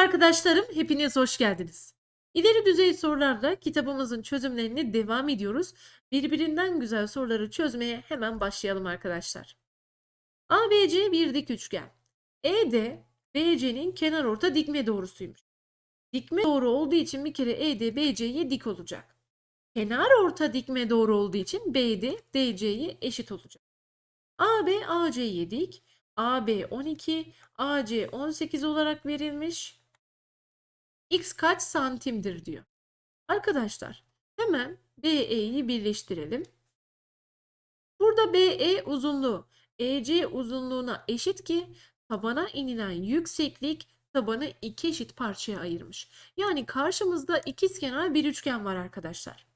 Arkadaşlarım, hepiniz hoş geldiniz. İleri düzey sorularla kitabımızın çözümlerine devam ediyoruz. Birbirinden güzel soruları çözmeye hemen başlayalım arkadaşlar. ABC bir dik üçgen. ED, BC'nin kenarorta dikme doğrusuymuş. Dikme doğru olduğu için bir kere ED BC'ye dik olacak. Kenar orta dikme doğru olduğu için BD DC'ye eşit olacak. AB AC'ye dik, AB 12, AC 18 olarak verilmiş. X kaç santimdir diyor. Arkadaşlar hemen BE'yi birleştirelim. Burada BE uzunluğu EC uzunluğuna eşit ki tabana inilen yükseklik tabanı iki eşit parçaya ayırmış. Yani karşımızda ikizkenar bir üçgen var arkadaşlar.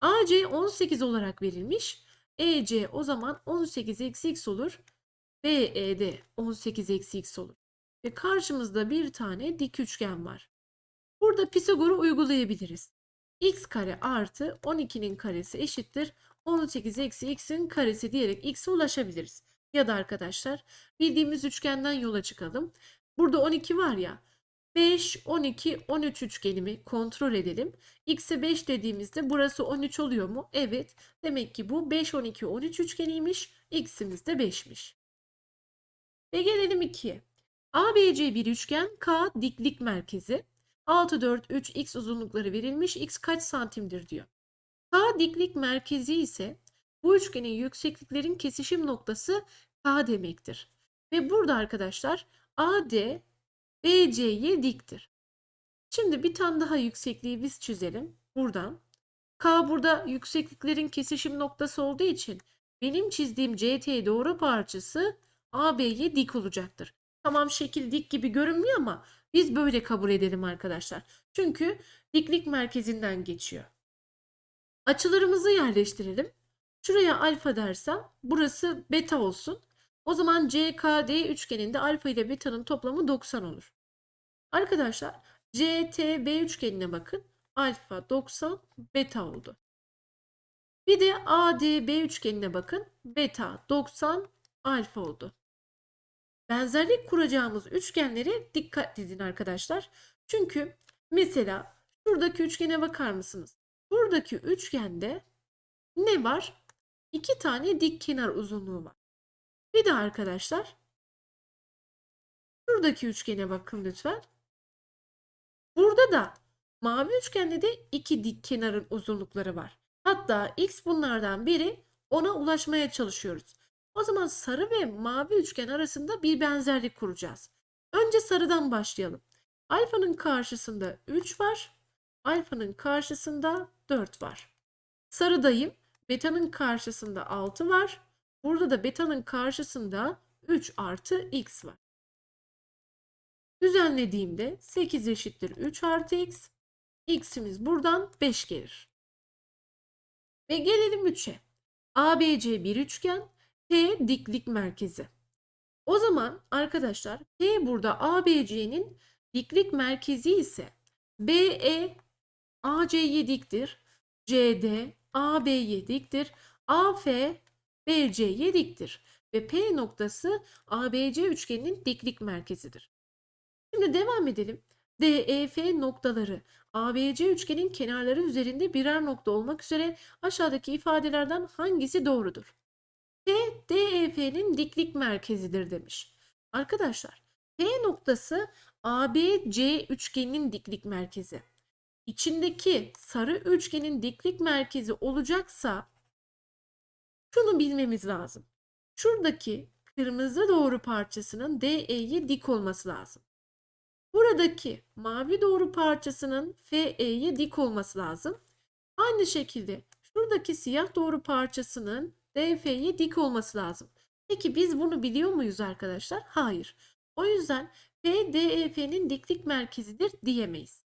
AC 18 olarak verilmiş. EC o zaman 18 eksi x olur. BE'de 18 eksi x olur. Ve karşımızda bir tane dik üçgen var. Burada Pisagor'u uygulayabiliriz. x kare artı 12'nin karesi eşittir. 18 eksi x'in karesi diyerek x'e ulaşabiliriz. Ya da arkadaşlar bildiğimiz üçgenden yola çıkalım. Burada 12 var ya. 5, 12, 13 üçgenimi kontrol edelim. X'e 5 dediğimizde burası 13 oluyor mu? Evet. Demek ki bu 5, 12, 13 üçgeniymiş. X'imiz de 5'miş. Ve gelelim 2'ye. ABC bir üçgen K diklik merkezi. 6, 4, 3 x uzunlukları verilmiş. X kaç santimdir diyor. K diklik merkezi ise bu üçgenin yüksekliklerin kesişim noktası K demektir. Ve burada arkadaşlar AD BC'ye diktir. Şimdi bir tane daha yüksekliği biz çizelim. Buradan. K burada yüksekliklerin kesişim noktası olduğu için benim çizdiğim CT doğru parçası AB'ye dik olacaktır. Tamam şekil dik gibi görünmüyor ama biz böyle kabul edelim arkadaşlar. Çünkü diklik merkezinden geçiyor. Açılarımızı yerleştirelim. Şuraya alfa dersem burası beta olsun. O zaman CKD üçgeninde alfa ile beta'nın toplamı 90 olur. Arkadaşlar CTB üçgenine bakın. Alfa 90 beta oldu. Bir de ADB üçgenine bakın. Beta 90 alfa oldu. Benzerlik kuracağımız üçgenlere dikkat edin arkadaşlar. Çünkü mesela şuradaki üçgene bakar mısınız? Buradaki üçgende ne var? İki tane dik kenar uzunluğu var. Bir de arkadaşlar şuradaki üçgene bakın lütfen. Burada da mavi üçgende de iki dik kenarın uzunlukları var. Hatta x bunlardan biri ona ulaşmaya çalışıyoruz. O zaman sarı ve mavi üçgen arasında bir benzerlik kuracağız. Önce sarıdan başlayalım. Alfanın karşısında 3 var. Alfanın karşısında 4 var. Sarıdayım. Beta'nın karşısında 6 var. Burada da beta'nın karşısında 3 artı x var. Düzenlediğimde 8 eşittir 3 artı x. x'imiz buradan 5 gelir. Ve gelelim 3'e. ABC bir üçgen. P diklik merkezi. O zaman arkadaşlar P burada ABC'nin diklik merkezi ise BE AC'ye diktir. CD AB'ye diktir. AF BC'ye diktir. Ve P noktası ABC üçgeninin diklik merkezidir. Şimdi devam edelim. DEF noktaları ABC üçgenin kenarları üzerinde birer nokta olmak üzere aşağıdaki ifadelerden hangisi doğrudur? P DEF'nin diklik merkezidir demiş. Arkadaşlar P noktası ABC üçgeninin diklik merkezi. İçindeki sarı üçgenin diklik merkezi olacaksa şunu bilmemiz lazım. Şuradaki kırmızı doğru parçasının DE'ye dik olması lazım. Buradaki mavi doğru parçasının FE'ye dik olması lazım. Aynı şekilde şuradaki siyah doğru parçasının DF'ye dik olması lazım. Peki biz bunu biliyor muyuz arkadaşlar? Hayır. O yüzden P DEF'nin diklik merkezidir diyemeyiz.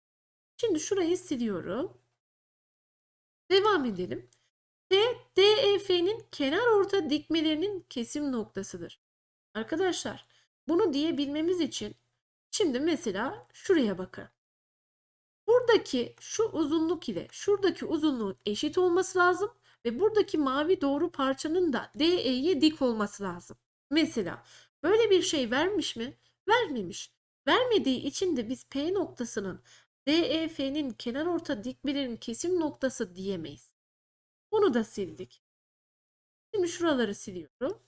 Şimdi şurayı siliyorum. Devam edelim. P DEF'nin kenar orta dikmelerinin kesim noktasıdır. Arkadaşlar bunu diyebilmemiz için şimdi mesela şuraya bakın. Buradaki şu uzunluk ile şuradaki uzunluğun eşit olması lazım ve buradaki mavi doğru parçanın da DE'ye dik olması lazım. Mesela böyle bir şey vermiş mi? Vermemiş. Vermediği için de biz P noktasının DEF'nin kenarorta dikmelerin kesim noktası diyemeyiz. Bunu da sildik. Şimdi şuraları siliyorum.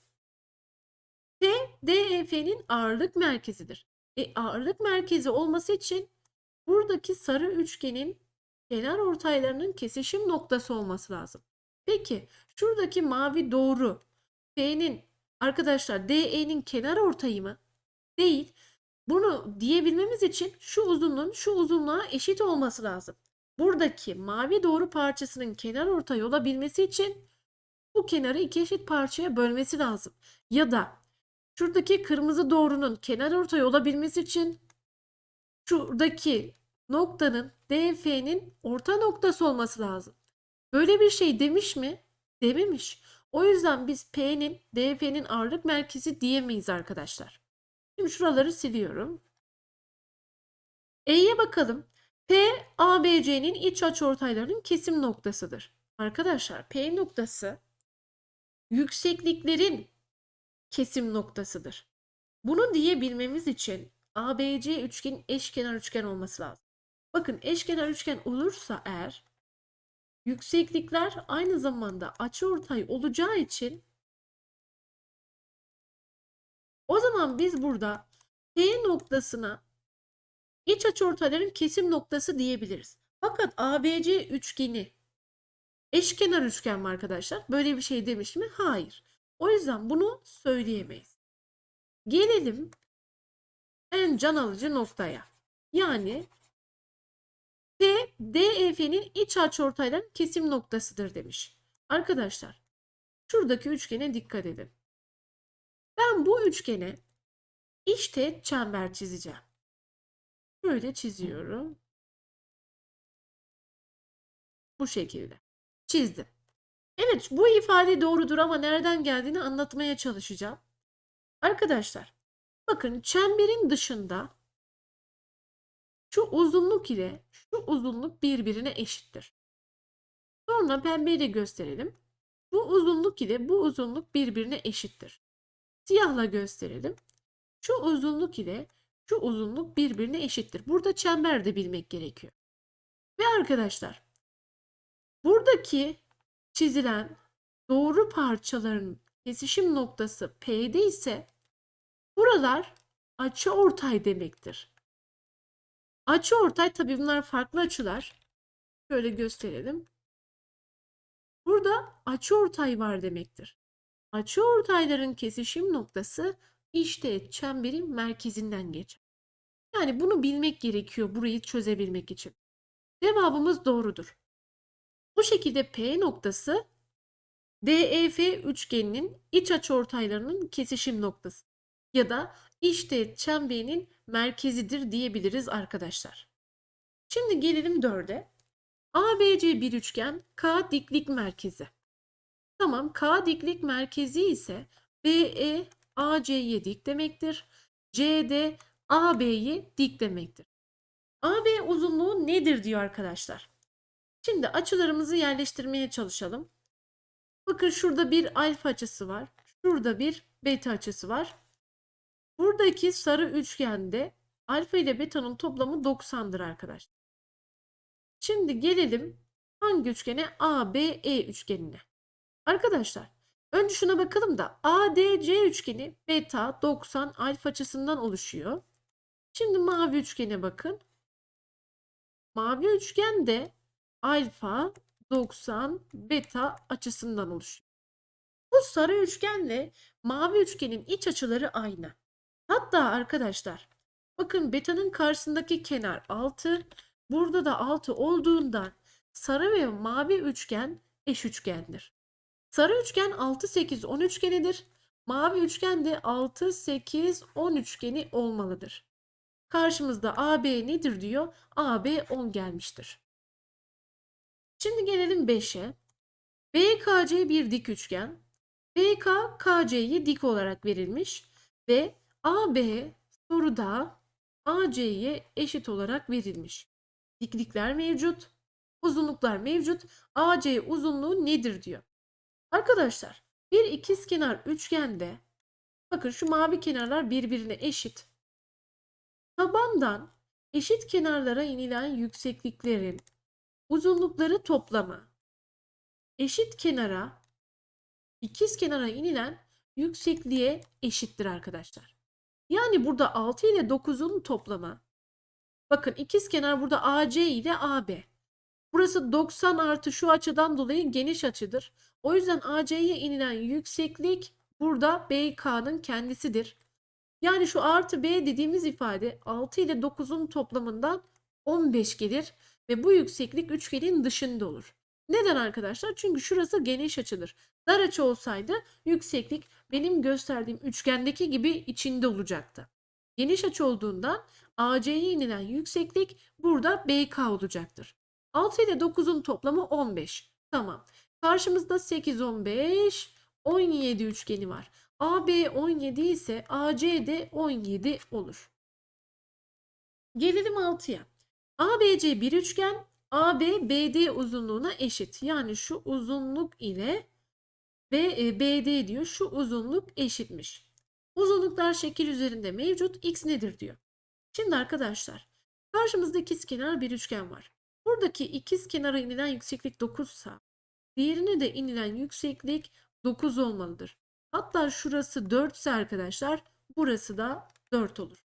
P, DEF'nin ağırlık merkezidir. E, ağırlık merkezi olması için buradaki sarı üçgenin kenar ortaylarının kesişim noktası olması lazım. Peki şuradaki mavi doğru P'nin arkadaşlar DE'nin kenar ortayı mı? Değil. Bunu diyebilmemiz için şu uzunluğun şu uzunluğa eşit olması lazım. Buradaki mavi doğru parçasının kenar ortay olabilmesi için bu kenarı iki eşit parçaya bölmesi lazım. Ya da şuradaki kırmızı doğrunun kenar ortay olabilmesi için şuradaki noktanın DF'nin orta noktası olması lazım. Böyle bir şey demiş mi? Dememiş. O yüzden biz P'nin DF'nin ağırlık merkezi diyemeyiz arkadaşlar. Şimdi şuraları siliyorum. E'ye bakalım. P, ABC'nin iç açıortaylarının kesim noktasıdır. Arkadaşlar P noktası yüksekliklerin kesim noktasıdır. Bunu diyebilmemiz için ABC üçgenin eşkenar üçgen olması lazım. Bakın eşkenar üçgen olursa eğer yükseklikler aynı zamanda açıortay olacağı için o zaman biz burada P noktasına iç açıortayların kesim noktası diyebiliriz. Fakat ABC üçgeni eşkenar üçgen mi arkadaşlar? Böyle bir şey demiş mi? Hayır. O yüzden bunu söyleyemeyiz. Gelelim en can alıcı noktaya. Yani T, DEF'nin iç açıortayların kesim noktasıdır demiş. Arkadaşlar şuradaki üçgene dikkat edin. Ben bu üçgene iç teğet çember çizeceğim. Böyle çiziyorum. Bu şekilde. Çizdim. Evet bu ifade doğrudur ama nereden geldiğini anlatmaya çalışacağım. Arkadaşlar bakın çemberin dışında şu uzunluk ile şu uzunluk birbirine eşittir. Sonra pembeyle gösterelim. Bu uzunluk ile bu uzunluk birbirine eşittir. Siyahla gösterelim. Şu uzunluk ile şu uzunluk birbirine eşittir. Burada çember de bilmek gerekiyor. Ve arkadaşlar buradaki çizilen doğru parçaların kesişim noktası P'de ise buralar açı ortay demektir. Açı ortay tabii bunlar farklı açılar. Şöyle gösterelim. Burada açı ortay var demektir. Açı ortayların kesişim noktası işte çemberin merkezinden geçer. Yani bunu bilmek gerekiyor burayı çözebilmek için. Cevabımız doğrudur. Bu şekilde P noktası DEF üçgeninin iç açıortaylarının kesişim noktası ya da işte çemberinin merkezidir diyebiliriz arkadaşlar. Şimdi gelelim 4'e. ABC bir üçgen K diklik merkezi. Tamam K diklik merkezi ise BE AC'ye dik demektir. CD AB'ye dik demektir. AB uzunluğu nedir diyor arkadaşlar. Şimdi açılarımızı yerleştirmeye çalışalım. Bakın şurada bir alfa açısı var. Şurada bir beta açısı var. Buradaki sarı üçgende alfa ile beta'nın toplamı 90'dır arkadaşlar. Şimdi gelelim hangi üçgene? ABE üçgenine. Arkadaşlar önce şuna bakalım da ADC üçgeni beta 90 alfa açısından oluşuyor. Şimdi mavi üçgene bakın. Mavi üçgen de alfa 90 beta açısından oluşuyor. Bu sarı üçgenle mavi üçgenin iç açıları aynı. Hatta arkadaşlar bakın beta'nın karşısındaki kenar 6. Burada da 6 olduğundan sarı ve mavi üçgen eş üçgendir. Sarı üçgen 6 8 10 üçgenidir. Mavi üçgen de 6 8 10 üçgeni olmalıdır. Karşımızda AB nedir diyor? AB 10 gelmiştir. Şimdi gelelim 5'e. BKC bir dik üçgen. BK KC'ye dik olarak verilmiş ve AB soruda AC'ye eşit olarak verilmiş. Diklikler mevcut, uzunluklar mevcut. AC uzunluğu nedir diyor. Arkadaşlar bir ikizkenar üçgende bakın şu mavi kenarlar birbirine eşit. Tabandan eşit kenarlara inilen yüksekliklerin uzunlukları toplamı eşit kenara ikiz kenara inilen yüksekliğe eşittir arkadaşlar. Yani burada 6 ile 9'un toplamı bakın ikiz kenar burada AC ile AB. Burası 90 artı şu açıdan dolayı geniş açıdır. O yüzden AC'ye inilen yükseklik burada BK'nın kendisidir. Yani şu artı B dediğimiz ifade 6 ile 9'un toplamından 15 gelir ve bu yükseklik üçgenin dışında olur. Neden arkadaşlar? Çünkü şurası geniş açıdır. Dar açı olsaydı yükseklik benim gösterdiğim üçgendeki gibi içinde olacaktı. Geniş açı olduğundan AC'ye inilen yükseklik burada BK olacaktır. 6 ile 9'un toplamı 15. Tamam. Karşımızda 8, 15, 17 üçgeni var. AB 17 ise AC de 17 olur. Gelelim 6'ya. ABC bir üçgen, AB BD uzunluğuna eşit. Yani şu uzunluk ile ve e, BD diyor. Şu uzunluk eşitmiş. Uzunluklar şekil üzerinde mevcut. X nedir diyor. Şimdi arkadaşlar karşımızda ikizkenar bir üçgen var. Buradaki ikiz kenara inilen yükseklik 9 ise diğerine de inilen yükseklik 9 olmalıdır. Hatta şurası 4 ise arkadaşlar burası da 4 olur.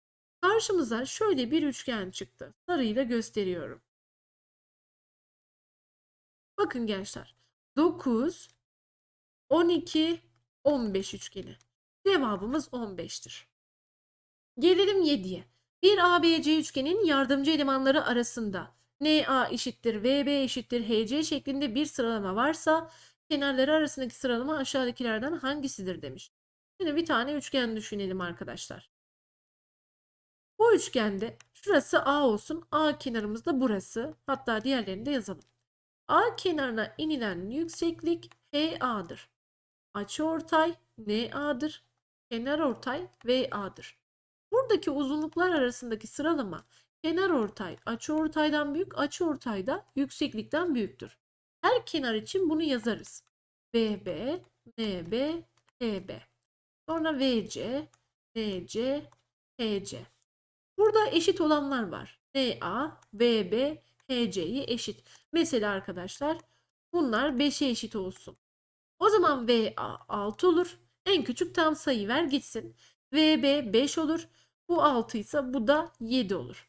Karşımıza şöyle bir üçgen çıktı. Sarıyla gösteriyorum. Bakın gençler. 9, 12, 15 üçgeni. Cevabımız 15'tir. Gelelim 7'ye. Bir ABC üçgenin yardımcı elemanları arasında NA eşittir VB eşittir HC şeklinde bir sıralama varsa kenarları arasındaki sıralama aşağıdakilerden hangisidir demiş. Şimdi bir tane üçgen düşünelim arkadaşlar. Bu üçgende şurası A olsun. A kenarımız da burası. Hatta diğerlerini de yazalım. A kenarına inilen yükseklik HA'dır. Açıortay NA'dır. Kenarortay VA'dır. Buradaki uzunluklar arasındaki sıralama kenarortay açıortaydan büyük, açıortay da yükseklikten büyüktür. Her kenar için bunu yazarız. BB, NB, HB. Sonra VC, NC, HC. Burada eşit olanlar var. NA, VB, HC'yi eşit. Mesela arkadaşlar bunlar 5'e eşit olsun. O zaman VA 6 olur. En küçük tam sayı ver gitsin. VB 5 olur. Bu 6 ise bu da 7 olur.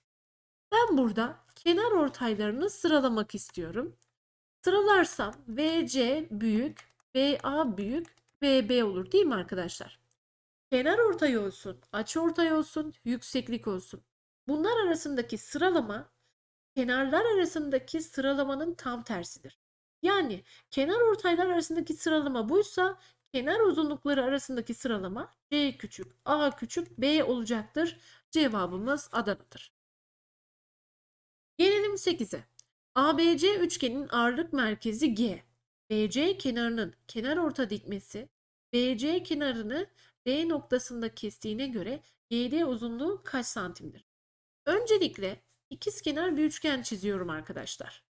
Ben burada kenar ortaylarını sıralamak istiyorum. Sıralarsam VC büyük, VA büyük, VB olur değil mi arkadaşlar? Kenar ortay olsun, açı ortay olsun, yükseklik olsun. Bunlar arasındaki sıralama kenarlar arasındaki sıralamanın tam tersidir. Yani kenar ortaylar arasındaki sıralama buysa kenar uzunlukları arasındaki sıralama C küçük, A küçük, B olacaktır. Cevabımız Adana'dır. Gelelim 8'e. ABC üçgenin ağırlık merkezi G. BC kenarının kenar orta dikmesi BC kenarını D noktasında kestiğine göre GD uzunluğu kaç santimdir? Öncelikle ikizkenar bir üçgen çiziyorum arkadaşlar.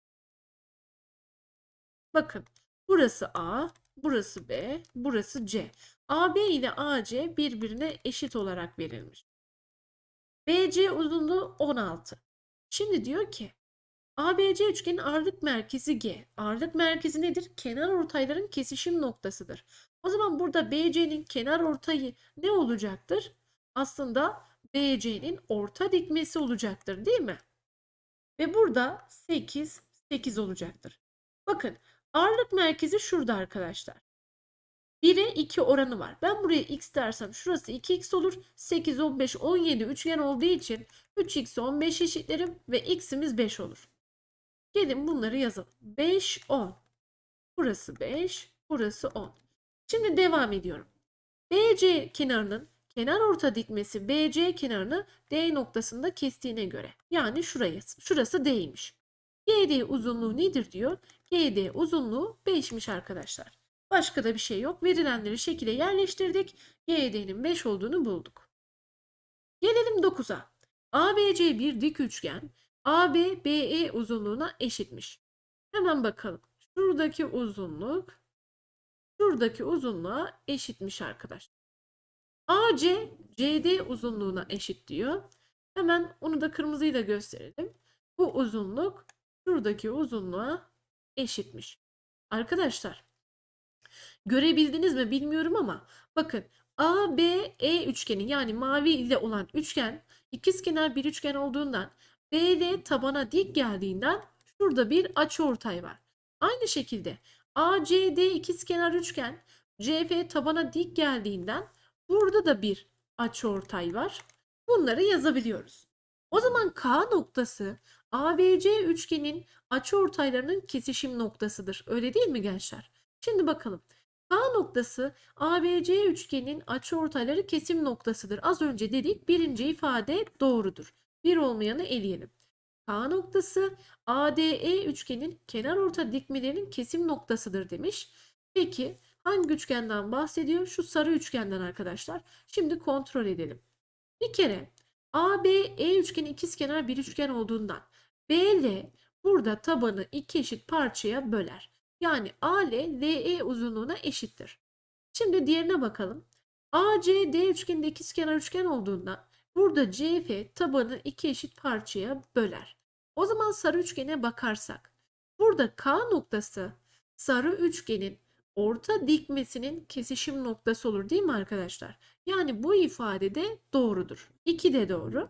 Bakın burası A, burası B, burası C. AB ile AC birbirine eşit olarak verilmiş. BC uzunluğu 16. Şimdi diyor ki ABC üçgenin ağırlık merkezi G. Ağırlık merkezi nedir? Kenar ortayların kesişim noktasıdır. O zaman burada BC'nin kenar ortayı ne olacaktır? Aslında BC'nin orta dikmesi olacaktır değil mi? Ve burada 8, 8 olacaktır. Bakın ağırlık merkezi şurada arkadaşlar. 1'e 2 oranı var. Ben buraya x dersem şurası 2x olur. 8, 15, 17 üçgen olduğu için 3x'i 15 eşitlerim ve x'imiz 5 olur. Gelin bunları yazalım. 5, 10. Burası 5, burası 10. Şimdi devam ediyorum. BC kenarının kenar orta dikmesi BC kenarını D noktasında kestiğine göre. Yani şuraya, şurası D'ymiş. GD uzunluğu nedir diyor. GD uzunluğu 5'miş arkadaşlar. Başka da bir şey yok. Verilenleri şekile yerleştirdik. GD'nin 5 olduğunu bulduk. Gelelim 9'a. ABC bir dik üçgen. AB BE uzunluğuna eşitmiş. Hemen bakalım. Şuradaki uzunluk şuradaki uzunluğa eşitmiş arkadaşlar. AC CD uzunluğuna eşit diyor. Hemen onu da kırmızıyla gösterelim. Bu uzunluk şuradaki uzunluğa eşitmiş. Arkadaşlar görebildiniz mi bilmiyorum ama bakın ABE üçgeni yani mavi ile olan üçgen ikizkenar bir üçgen olduğundan BD tabana dik geldiğinden şurada bir açıortay var. Aynı şekilde ACD ikizkenar üçgen CF tabana dik geldiğinden burada da bir açıortay var. Bunları yazabiliyoruz. O zaman K noktası ABC üçgenin açıortaylarının kesişim noktasıdır. Öyle değil mi gençler? Şimdi bakalım. K noktası ABC üçgenin açıortayları kesim noktasıdır. Az önce dedik birinci ifade doğrudur. Bir olmayanı eleyelim. K noktası ADE üçgenin kenarorta dikmelerinin kesim noktasıdır demiş. Peki hangi üçgenden bahsediyor? Şu sarı üçgenden arkadaşlar. Şimdi kontrol edelim. Bir kere ABE üçgeni ikizkenar bir üçgen olduğundan BL burada tabanı iki eşit parçaya böler. Yani AL LE uzunluğuna eşittir. Şimdi diğerine bakalım. ACD üçgeninde ikizkenar üçgen olduğundan burada CF tabanı iki eşit parçaya böler. O zaman sarı üçgene bakarsak burada K noktası sarı üçgenin orta dikmesinin kesişim noktası olur değil mi arkadaşlar? Yani bu ifade de doğrudur. 2 de doğru.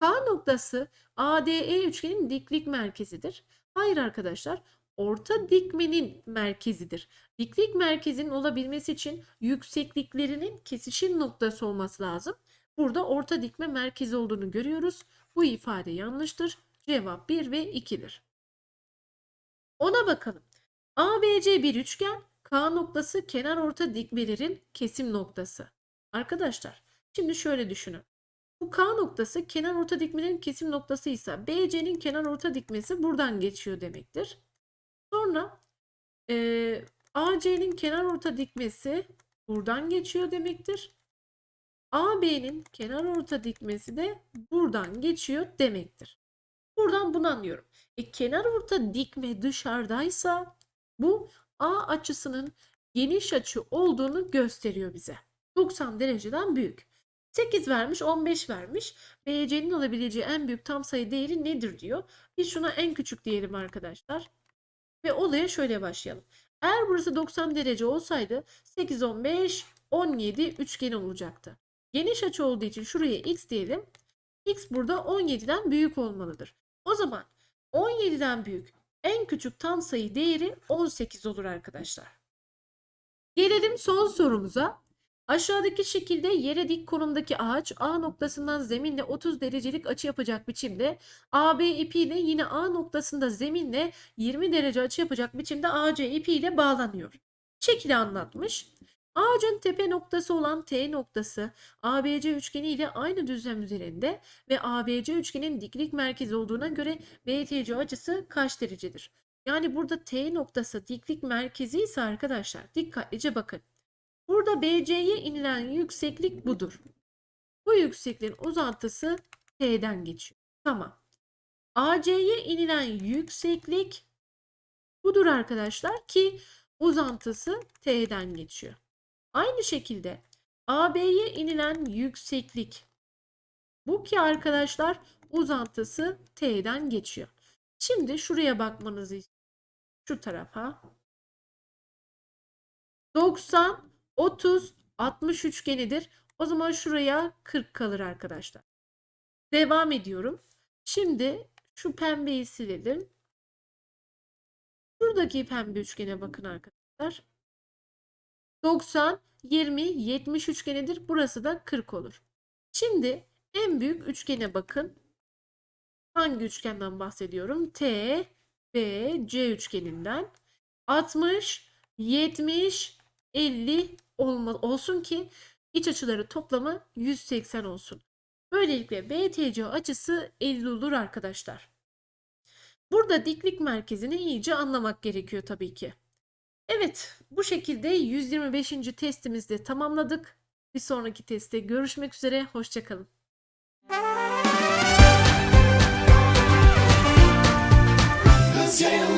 K noktası ADE üçgenin diklik merkezidir. Hayır arkadaşlar, orta dikmenin merkezidir. Diklik merkezinin olabilmesi için yüksekliklerinin kesişim noktası olması lazım. Burada orta dikme merkezi olduğunu görüyoruz. Bu ifade yanlıştır. Cevap 1 ve 2'dir. Ona bakalım. ABC bir üçgen, K noktası kenar orta dikmelerin kesim noktası. Arkadaşlar, şimdi şöyle düşünün. Bu K noktası kenar orta dikmelerin kesim noktası ise BC'nin kenar orta dikmesi buradan geçiyor demektir. Sonra e, AC'nin kenar orta dikmesi buradan geçiyor demektir. AB'nin kenar orta dikmesi de buradan geçiyor demektir. Buradan bunu anlıyorum. E, kenar orta dikme dışarıdaysa bu A açısının geniş açı olduğunu gösteriyor bize. 90 dereceden büyük. 8 vermiş, 15 vermiş. BC'nin olabileceği en büyük tam sayı değeri nedir diyor. Biz şuna en küçük diyelim arkadaşlar. Ve olaya şöyle başlayalım. Eğer burası 90 derece olsaydı 8, 15, 17 üçgen olacaktı. Geniş açı olduğu için şuraya x diyelim. X burada 17'den büyük olmalıdır. O zaman 17'den büyük en küçük tam sayı değeri 18 olur arkadaşlar. Gelelim son sorumuza. Aşağıdaki şekilde yere dik konumdaki ağaç A noktasından zeminle 30 derecelik açı yapacak biçimde AB ipiyle yine A noktasında zeminle 20 derece açı yapacak biçimde AC ipiyle bağlanıyor. Şekli anlatmış. Ağacın tepe noktası olan T noktası ABC üçgeni ile aynı düzlem üzerinde ve ABC üçgenin diklik merkezi olduğuna göre BTC açısı kaç derecedir? Yani burada T noktası diklik merkezi ise arkadaşlar dikkatlice bakın. Burada BC'ye inilen yükseklik budur. Bu yüksekliğin uzantısı T'den geçiyor. Tamam. AC'ye inilen yükseklik budur arkadaşlar ki uzantısı T'den geçiyor. Aynı şekilde AB'ye inilen yükseklik bu ki arkadaşlar uzantısı T'den geçiyor. Şimdi şuraya bakmanızı istiyorum. Şu tarafa. 90, 30, 60 üçgenidir. O zaman şuraya 40 kalır arkadaşlar. Devam ediyorum. Şimdi şu pembeyi silelim. Şuradaki pembe üçgene bakın arkadaşlar. 90, 20, 70 üçgenidir. Burası da 40 olur. Şimdi en büyük üçgene bakın. Hangi üçgenden bahsediyorum? T, B, C üçgeninden. 60, 70, 50 olma, olsun ki iç açıları toplamı 180 olsun. Böylelikle BTC açısı 50 olur arkadaşlar. Burada diklik merkezini iyice anlamak gerekiyor tabii ki. Evet, bu şekilde 125. testimizde tamamladık. Bir sonraki testte görüşmek üzere, hoşçakalın. You're